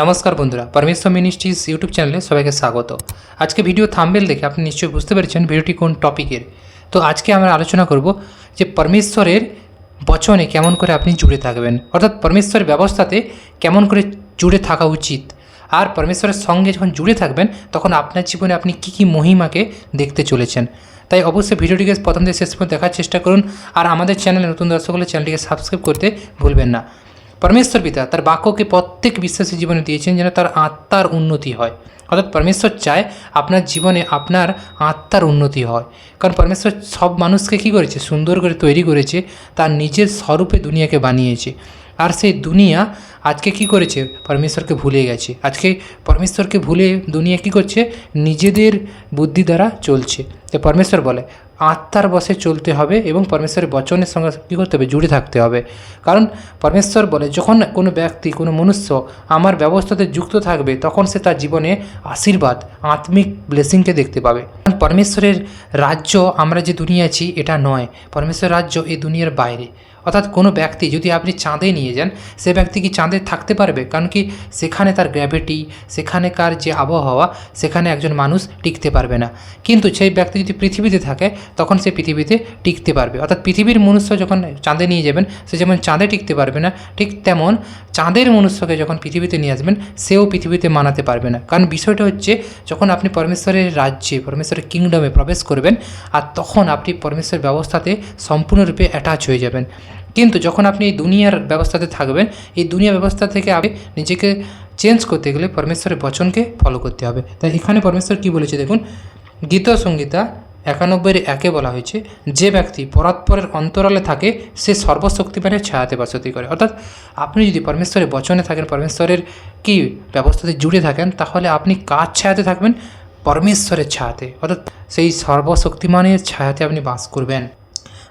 নমস্কার বন্ধুরা পরমেশ্বর মিনিস্ট্রিজ ইউটিউব চ্যানেলে সবাইকে স্বাগত। আজকে ভিডিও থাম্বেল দেখে আপনি নিশ্চয়ই বুঝতে পেরেছেন ভিডিওটি কোন টপিকের তো আজকে আমরা আলোচনা করব যে পরমেশ্বরের বচনে কেমন করে আপনি জুড়ে থাকবেন। অর্থাৎ পরমেশ্বরের ব্যবস্থাতে কেমন করে জুড়ে থাকা উচিত। আর পরমেশ্বরের সঙ্গে যখন জুড়ে থাকবেন, তখন আপনার জীবনে আপনি কী কী মহিমাকে দেখতে চলেছেন। তাই অবশ্যই ভিডিওটিকে প্রথম থেকে শেষ পর্যন্ত দেখার চেষ্টা করুন। আর আমাদের চ্যানেলে নতুন দর্শক হলে চ্যানেলটিকে সাবস্ক্রাইব করতে ভুলবেন না। পরমেশ্বর পিতা তার বাক্যকে প্রত্যেক বিশ্বাসী জীবনে দিয়েছেন যেন তার আত্মার উন্নতি হয়। অর্থাৎ পরমেশ্বর চায় আপনার জীবনে আপনার আত্মার উন্নতি হয়। কারণ পরমেশ্বর সব মানুষকে কী করেছে? সুন্দর করে তৈরি করেছে, তার নিজের স্বরূপে দুনিয়াকে বানিয়েছে। আর সেই দুনিয়া আজকে কি করেছে? পরমেশ্বরকে ভুলে গেছে। আজকে পরমেশ্বরকে ভুলে দুনিয়া কি করছে? নিজেদের বুদ্ধি দ্বারা চলছে। তো পরমেশ্বর বলে আত্মার বসে চলতে হবে এবং পরমেশ্বরের বচনের সঙ্গে কী করতে হবে? জুড়ে থাকতে হবে। কারণ পরমেশ্বর বলে, যখন কোনো ব্যক্তি, কোনো মনুষ্য আমার ব্যবস্থাতে যুক্ত থাকবে, তখন সে তার জীবনে আশীর্বাদ, আত্মিক ব্লেসিংকে দেখতে পাবে। কারণ পরমেশ্বরের রাজ্য আমরা যে দুনিয়া আছি, এটা নয়। পরমেশ্বর রাজ্য এই দুনিয়ার বাইরে। অর্থাৎ কোনো ব্যক্তি যদি আপনি চাঁদে নিয়ে যান, সে ব্যক্তি কি চাঁদে থাকতে পারবে? কারণ কি সেখানে তার গ্র্যাভিটি সেখানেকার যে আবহাওয়া, সেখানে একজন মানুষ টিকতে পারবে না। কিন্তু সেই ব্যক্তি যদি পৃথিবীতে থাকে, তখন সে পৃথিবীতে টিকতে পারবে। অর্থাৎ পৃথিবীর মনুষ্য যখন চাঁদে নিয়ে যাবেন, সে যেমন চাঁদে টিকতে পারবে না, ঠিক তেমন চাঁদের মনুষ্যকে যখন পৃথিবীতে নিয়ে আসবেন, সেও পৃথিবীতে মানাতে পারবে না। কারণ বিষয়টা হচ্ছে, যখন আপনি পরমেশ্বরের রাজ্যে, পরমেশ্বরের কিংডমে প্রবেশ করবেন, আর তখন আপনি পরমেশ্বর ব্যবস্থাতে সম্পূর্ণরূপে অ্যাটাচ হয়ে যাবেন। কিন্তু যখন আপনি এই দুনিয়ার ব্যবস্থাতে থাকবেন, এই দুনিয়া ব্যবস্থা থেকে আপনি নিজেকে চেঞ্জ করতে গেলে পরমেশ্বরের বচনকে ফলো করতে হবে। তাই এখানে পরমেশ্বর কি বলেছে দেখুন, গীত সঙ্গীতা একানব্বইয়ের একে বলা হয়েছে, যে ব্যক্তি পরাৎপরের অন্তরালে থাকে, সে সর্বশক্তিমানের ছায়াতে বসতি করে। অর্থাৎ আপনি যদি পরমেশ্বরের বচনে থাকেন, পরমেশ্বরের কি ব্যবস্থাতে জুড়ে থাকেন, তাহলে আপনি কার ছায়াতে থাকবেন? পরমেশ্বরের ছায়াতে। অর্থাৎ সেই সর্বশক্তিমানের ছায়াতে আপনি বাস করবেন।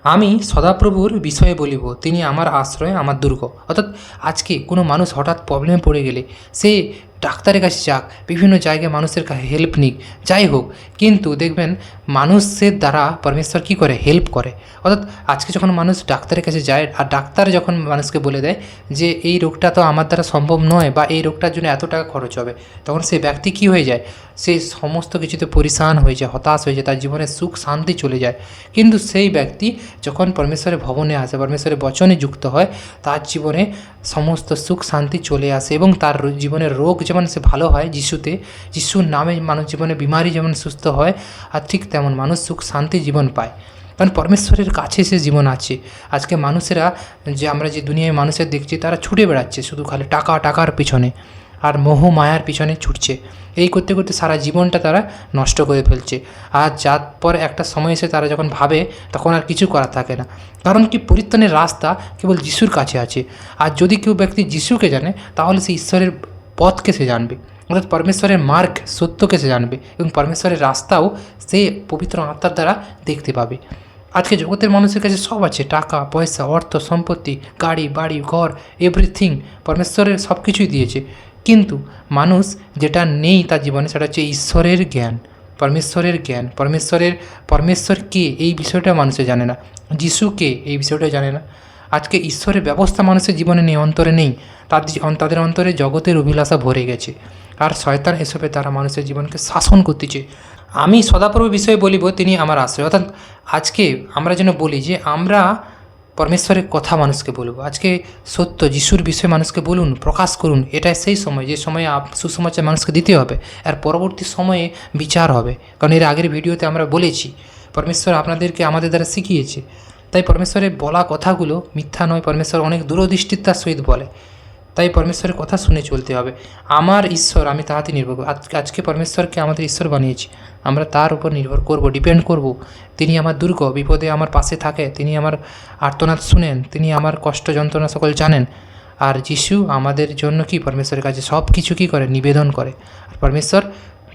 আমি সদাপ্রভুর বিষয়ে বলিব, তিনি আমার আশ্রয়, আমার দুর্গ। অর্থাৎ আজকে কোনো মানুষ হঠাৎ প্রবলেমে পড়ে গেলে, সে ডাক্তারের কাছে যাক, বিভিন্ন জায়গায় মানুষের কাছে হেল্প নিক, যাই হোক, কিন্তু দেখবেন মানুষের দ্বারা পরমেশ্বর কী করে? হেল্প করে। অর্থাৎ আজকে যখন মানুষ ডাক্তারের কাছে যায়, আর ডাক্তার যখন মানুষকে বলে দেয় যে, এই রোগটা তো আমার দ্বারা সম্ভব নয় বা এই রোগটার জন্য এত টাকা খরচ হবে, তখন সেই ব্যক্তি কী হয়ে যায়? সে সমস্ত কিছুতে পরিশান হয়ে যায়, হতাশ হয়ে যায়, তার জীবনে সুখ, শান্তি চলে যায়। কিন্তু সেই ব্যক্তি যখন পরমেশ্বরের ভবনে আসে, পরমেশ্বরের বচনে যুক্ত হয়, তার জীবনে সমস্ত সুখ, শান্তি চলে আসে এবং তার জীবনের রোগ যেমন সে ভালো হয় যিশুতে, যিশুর নামে মানুষ জীবনে বিমারি যেমন সুস্থ হয়, আর ঠিক তেমন মানুষ সুখ শান্তি জীবন পায়। কারণ পরমেশ্বরের কাছে সে জীবন আছে। আজকে মানুষেরা যে আমরা যে দুনিয়ায় মানুষের দেখছি, তারা ছুটে বেড়াচ্ছে শুধু খালি টাকা, টাকার পিছনে। আর মোহ মায়ার পিছনে ছুটছে। এই করতে করতে সারা জীবনটা তারা নষ্ট করে ফেলছে। আর যার পর একটা সময় এসে তারা যখন ভাবে, তখন আর কিছু করার থাকে না। কারণ কি পরিত্রাণের রাস্তা কেবল যিশুর কাছে আছে। আর যদি কেউ ব্যক্তি যিশুকে জানে, তাহলে সে ঈশ্বরের পথকে সে জানবে, অর্থাৎ পরমেশ্বরের মার্গ সত্যকে সে জানবে এবং পরমেশ্বরের রাস্তাও সে পবিত্র আত্মার দ্বারা দেখতে পাবে। আজকে জগতের মানুষের কাছে সব আছে, টাকা, পয়সা, অর্থ, সম্পত্তি, গাড়ি, বাড়ি, ঘর এভরিথিং পরমেশ্বরের সব কিছুই দিয়েছে। কিন্তু মানুষ যেটা নেই তার জীবনে সেটা হচ্ছে ঈশ্বরের জ্ঞান, পরমেশ্বরের জ্ঞান। পরমেশ্বরের, পরমেশ্বর কে? এই বিষয়টা মানুষে জানে না। যিশু কে? এই বিষয়টা জানে না। আজকে ঈশ্বরের ব্যবস্থা মানুষের জীবনে নেই, অন্তরে নেই। তাদের তাদের অন্তরে জগতের অভিলাষা ভরে গেছে। আর শয়তান এসবে তারা মানুষের জীবনকে শাসন করতেছে। আমি সদাপ্রভু বিষয়ে বলিব, তিনি আমার আশ্রয়। অর্থাৎ আজকে আমরা যেন বলি যে, আমরা পরমেশ্বরের কথা মানুষকে বলব। আজকে সত্য, যিশুর বিষয়ে মানুষকে বলুন, প্রকাশ করুন। এটাই সেই সময়। যে সময়ে সুসমাচার মানুষকে দিতে হবে আর পরবর্তী সময়ে বিচার হবে। কারণ এর আগের ভিডিওতে আমরা বলেছি, পরমেশ্বর আপনাদেরকে আমাদের দ্বারা শিখিয়েছে। তাই পরমেশ্বরের বলা কথাগুলো মিথ্যা নয়, পরমেশ্বর অনেক দূরদৃষ্টিতার সহিত বলে। তাই পরমেশ্বরের কথা শুনে চলতে হবে। আমার ঈশ্বর, আমি তাহাতে নির্ভর করব। আজ- আজকে পরমেশ্বরকে আমাদের ঈশ্বর বানিয়েছি। আমরা তার উপর নির্ভর করব ডিপেন্ড করব। তিনি আমার দুর্গ, বিপদে আমার পাশে থাকে। তিনি আমার আর্তনাদ শুনেন। তিনি আমার কষ্ট যন্ত্রণা সকল জানেন। আর যিশু আমাদের জন্য কি? পরমেশ্বরের কাছে সব কিছু কী করে? নিবেদন করে। আর পরমেশ্বর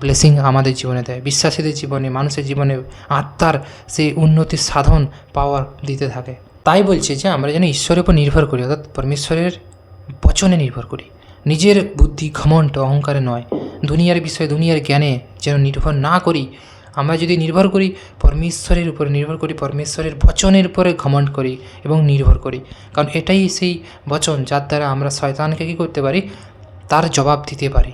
ব্লেসিং আমাদের জীবনে দেয়। বিশ্বাসীদের জীবনে, মানুষের জীবনে আত্মার সেই উন্নতির সাধন পাওয়ার দিতে থাকে। তাই বলছে যে আমরা যেন ঈশ্বরের উপর নির্ভর করি, অর্থাৎ পরমেশ্বরের বচনে নির্ভর করি। নিজের বুদ্ধি ঘমণ্ড, অহংকারে নয়। দুনিয়ার বিষয়ে, দুনিয়ার জ্ঞানে যেন নির্ভর না করি, আমরা যদি নির্ভর করি, পরমেশ্বরের উপরে নির্ভর করি, পরমেশ্বরের বচনের উপরে ঘমণ্ড করি এবং নির্ভর করি। কারণ এটাই সেই বচন যার দ্বারা আমরা শয়তানকে কী করতে পারি? তার জবাব দিতে পারি।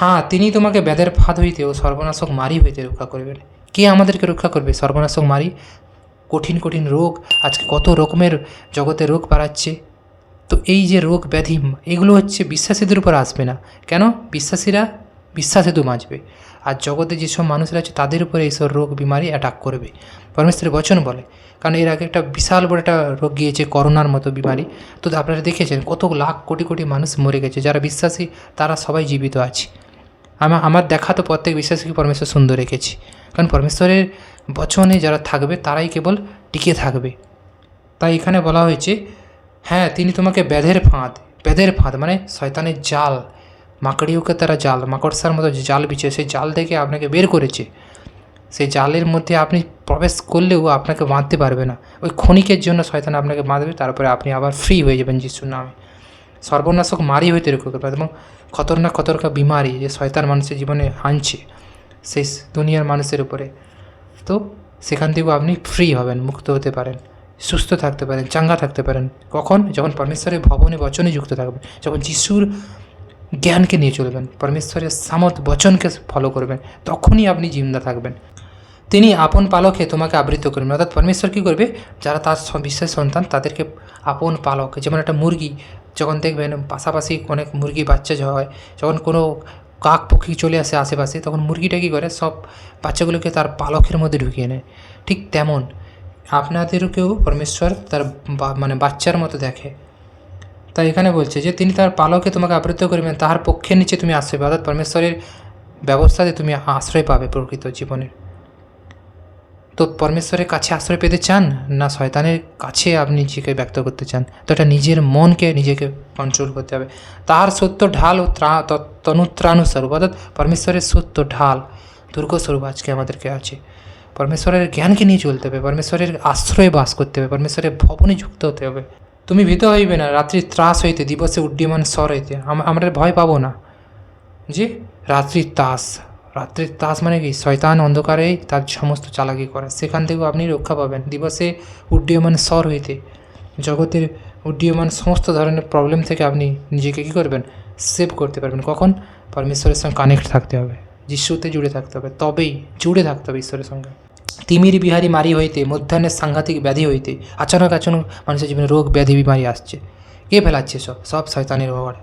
হ্যাঁ তিনি তোমাকে ব্যাধের ফাঁদ হইতে ও সর্বনাশক মারি হইতে রক্ষা করবেন। কে আমাদেরকে রক্ষা করবে? সর্বনাশক মারি? কঠিন কঠিন রোগ, আজকে কত রকমের জগতে রোগ বাড়াচ্ছে। তো এই যে রোগ ব্যাধি, এগুলো হচ্ছে বিশ্বাসীদের উপর আসবে না। কেন? বিশ্বাসীরা বিশ্বাসে তো বাঁচবে। আর জগতে যেসব মানুষরা আছে, তাদের উপরে এইসব রোগ, বিমারি অ্যাটাক করবে। পরমেশ্বরের বচন বলে। কারণ এর আগে একটা বিশাল বড় একটা রোগ গিয়েছে, করোনার মতো বিমারি। তো আপনারা দেখেছেন, কত লাখ, কোটি কোটি মানুষ মরে গেছে। যারা বিশ্বাসী, তারা সবাই জীবিত আছে। আমার আমার দেখা তো প্রত্যেক বিশ্বাসীকে পরমেশ্বর সুন্দর রেখেছি। কারণ পরমেশ্বরের বচনে যারা থাকবে, তারাই কেবল টিকে থাকবে। তাই এখানে বলা হয়েছে হ্যাঁ তিনি তোমাকে ব্যাধের ফাঁদ ব্যাধের ফাঁদ মানে শয়তানের জাল, মাকড়িওকে তারা জাল, মাকড়সার মতো যে জাল বিছে সেই জাল থেকে আপনাকে বের করেছে। সেই জালের মধ্যে আপনি প্রবেশ করলেও আপনাকে বাঁধতে পারবে না। ওই ক্ষণিকের জন্য শয়তান আপনাকে বাঁধবে, তারপরে আপনি আবার ফ্রি হয়ে যাবেন যিশুর নামে। সর্বনাশক মারি হইতে রক্ষা করবে এবং খতরনাক খতরনাক বিমারি যে শয়তান মানুষের জীবনে আনছে সেই দুনিয়ার মানুষের উপরে। তো সেখান থেকেও আপনি ফ্রি হবেন, মুক্ত হতে পারেন, সুস্থ থাকতে পারেন, চাঙ্গা থাকতে পারেন। কখন? যখন পরমেশ্বরের ভবনে বচনে যুক্ত থাকবেন, যখন যিশুর জ্ঞানকে নিয়ে চলবেন, পরমেশ্বরের সামত বচনকে ফলো করবেন, তখনই আপনি জিন্দা থাকবেন। তিনি আপন পালকে তোমাকে আবৃত করবেন। অর্থাৎ পরমেশ্বর কী করবে? যারা তার বিশ্বাস সন্তান, তাদেরকে আপন পালক, যেমন একটা মুরগি যখন দেখবেন পাশাপাশি অনেক মুরগি বাচ্চা হয়, যখন কোনো কাক পক্ষী চলে আসে আশেপাশে, তখন মুরগিটা কী করে? সব বাচ্চাগুলোকে তার পালকের মধ্যে ঢুকিয়ে নেয়। ঠিক তেমন আপনাদেরকেও পরমেশ্বর তার মানে বাচ্চার মতো দেখে। তাই এখানে বলছে যে, তিনি তার পালকে তোমাকে আবৃত করবেন, তাহার পক্ষের নিচে তুমি আশ্রয় পাবে অর্থাৎ পরমেশ্বরের ব্যবস্থাতে তুমি আশ্রয় পাবে প্রকৃত জীবনে। তো পরমেশ্বরের কাছে আশ্রয় পেতে চান? না, শয়তানের কাছে আপনি নিজেকে ব্যক্ত করতে চান। তো এটা নিজের মনকে, নিজেকে কন্ট্রোল করতে হবে। তার সত্য ঢাল ও ত্রা, ত- তনুত্রানুস্বরূপ, অর্থাৎ পরমেশ্বরের সত্য ঢাল, দুর্গস্বরূপ আজকে আমাদেরকে আছে। পরমেশ্বরের জ্ঞানকে নিয়ে চলতে হবে, পরমেশ্বরের আশ্রয়ে বাস করতে হবে, পরমেশ্বরের ভবনে যুক্ত হতে হবে। তুমি ভীত হইবে না, রাত্রি ত্রাস হইতে, দিবসে উড্ডীয়মান স্বর হইতে আমরা ভয় পাবো না। যে রাত্রির তাস রাত্রির তাস মানে কি? শয়তান অন্ধকারেই তার সমস্ত চালাকি করে। সেখান থেকেও আপনি রক্ষা পাবেন। দিবসে উড্ডীয়মান স্বর হইতে। জগতের উড্ডীয়মান সমস্ত ধরনের প্রবলেম থেকে আপনি নিজেকে কী করবেন? সেভ করতে পারবেন। কখন? পরমেশ্বরের সঙ্গে কানেক্ট থাকতে হবে। যিশুতে জুড়ে থাকতে হবে। তবেই জুড়ে থাকতে হবে ঈশ্বরের সঙ্গে। তিমির বিহারি মারি হইতে, মধ্যাহ্নের সাংঘাতিক ব্যাধি হইতে, আচানক আচানক মানুষের জীবনে রোগ ব্যাধি বিমারি আসছে। কে ফেলাচ্ছে সব? সব শয়তানের ওয়ার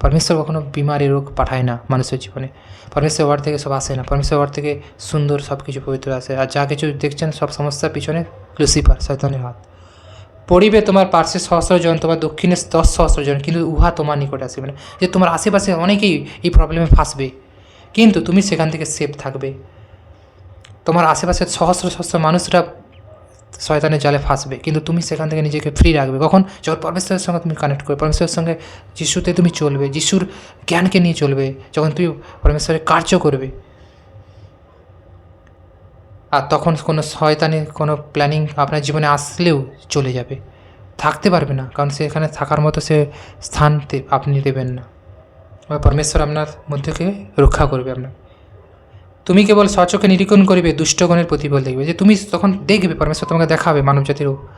পরমেশ্বর কখনো বিমারি রোগ পাঠায় না মানুষের জীবনে পরমেশ্বর ওয়ার থেকে সব আসে না পরমেশ্বর ওয়ার থেকে সুন্দর সব কিছু পবিত্র আসে আর যা কিছু দেখছেন সব সমস্যার পিছনে লুসিফার শয়তানের হাত পড়িবে তোমার পার্শ্বে সহস্র জন তোমার দক্ষিণে দশ সহস্র জন কিন্তু উহা তোমার নিকট আসবে না যে তোমার আশেপাশে অনেকেই এই প্রবলেমে ফাঁসবে কিন্তু তুমি সেখান থেকে সেফ থাকবে তোমার আশেপাশের সহস্র সহস্র মানুষরা শয়তানের জালে ফাঁসবে। কিন্তু তুমি সেখান থেকে নিজেকে ফ্রি রাখবে। কখন? যখন পরমেশ্বরের সঙ্গে তুমি কানেক্ট করবে। পরমেশ্বরের সঙ্গে যিশুতে তুমি চলবে। যিশুর জ্ঞানকে নিয়ে চলবে। যখন তুমি পরমেশ্বরের কার্য করবে। আর তখন কোনো শয়তানের কোনো প্ল্যানিং আপনার জীবনে আসলেও চলে যাবে। থাকতে পারবে না। কারণ সেখানে থাকার মতো সে স্থান আপনি দেবেন না। পরমেশ্বর আপনার মধ্যেকে রক্ষা করবে আপনার। তুমি কেবল স্বচোখে নিরীক্ষণ করিবে, দুষ্টগণের প্রতিফল দেখবে। যে তুমি তখন দেখবে, পরমেশ্বর তোমাকে দেখাবে, মানব জাতিরও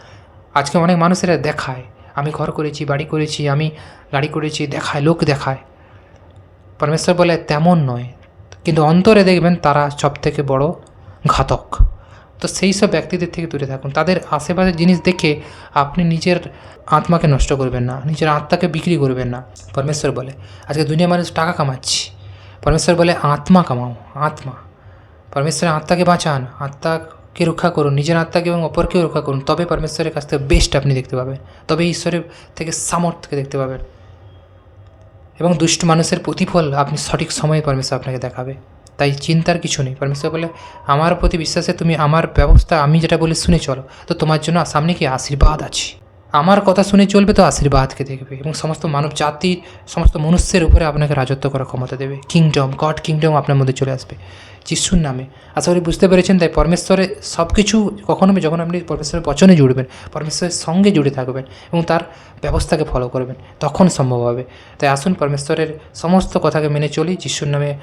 আজকে অনেক মানুষেরা দেখায়। আমি ঘর করেছি, বাড়ি করেছি, আমি গাড়ি করেছি, দেখায়, লোক দেখায়। পরমেশ্বর বলে, তেমন নয়। কিন্তু অন্তরে দেখবেন তারা সব থেকে বড় ঘাতক। তো সেই সব ব্যক্তিদের থেকে দূরে থাকুন। তাদের আশেপাশের জিনিস দেখে আপনি নিজের আত্মাকে নষ্ট করবেন না, নিজের আত্মাকে বিক্রি করবেন না। পরমেশ্বর বলে, আজকে দুনিয়া মানুষ টাকা কামাচ্ছি। পরমেশ্বর বলে আত্মা কামাও আত্মা পরমেশ্বরের আত্মাকে বাঁচান আত্মাকে রক্ষা করুন নিজের আত্মাকে এবং অপরকেও রক্ষা করুন তবে পরমেশ্বরের কাছ থেকে বেস্ট আপনি দেখতে পাবেন। তবে ঈশ্বরের থেকে সামর্থ্যকে দেখতে পাবেন। এবং দুষ্ট মানুষের প্রতিফল আপনি সঠিক সময়ে পরমেশ্বর আপনাকে দেখাবে। তাই চিন্তার কিছু নেই। পরমেশ্বর বলে, আমার প্রতি বিশ্বাসে তুমি আমার ব্যবস্থা, আমি যেটা বলি শুনে চলো। তো তোমার জন্য সামনে কি আশীর্বাদ আছে? আমার কথা শুনে চলবে তো আশীর্বাদকে দেখবে এবং সমস্ত মানব জাতির সমস্ত মনুষ্যের উপরে আপনাকে রাজত্ব করার ক্ষমতা দেবে। কিংডম গড কিংডম আপনার মধ্যে চলে আসবে। যিশুর নামে। আশা করি বুঝতে পেরেছেন, তাই পরমেশ্বরের সব কিছু কখনো যখন আপনি পরমেশ্বরের বচনে জুড়বেন, পরমেশ্বরের সঙ্গে জুড়ে থাকবেন এবং তার ব্যবস্থাকে ফলো করবেন, তখন সম্ভব হবে। তাই আসুন পরমেশ্বরের সমস্ত কথাকে মেনে চলি, যিশুর নামে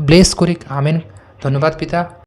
ব্লেস করি, আমেন। ধন্যবাদ পিতা।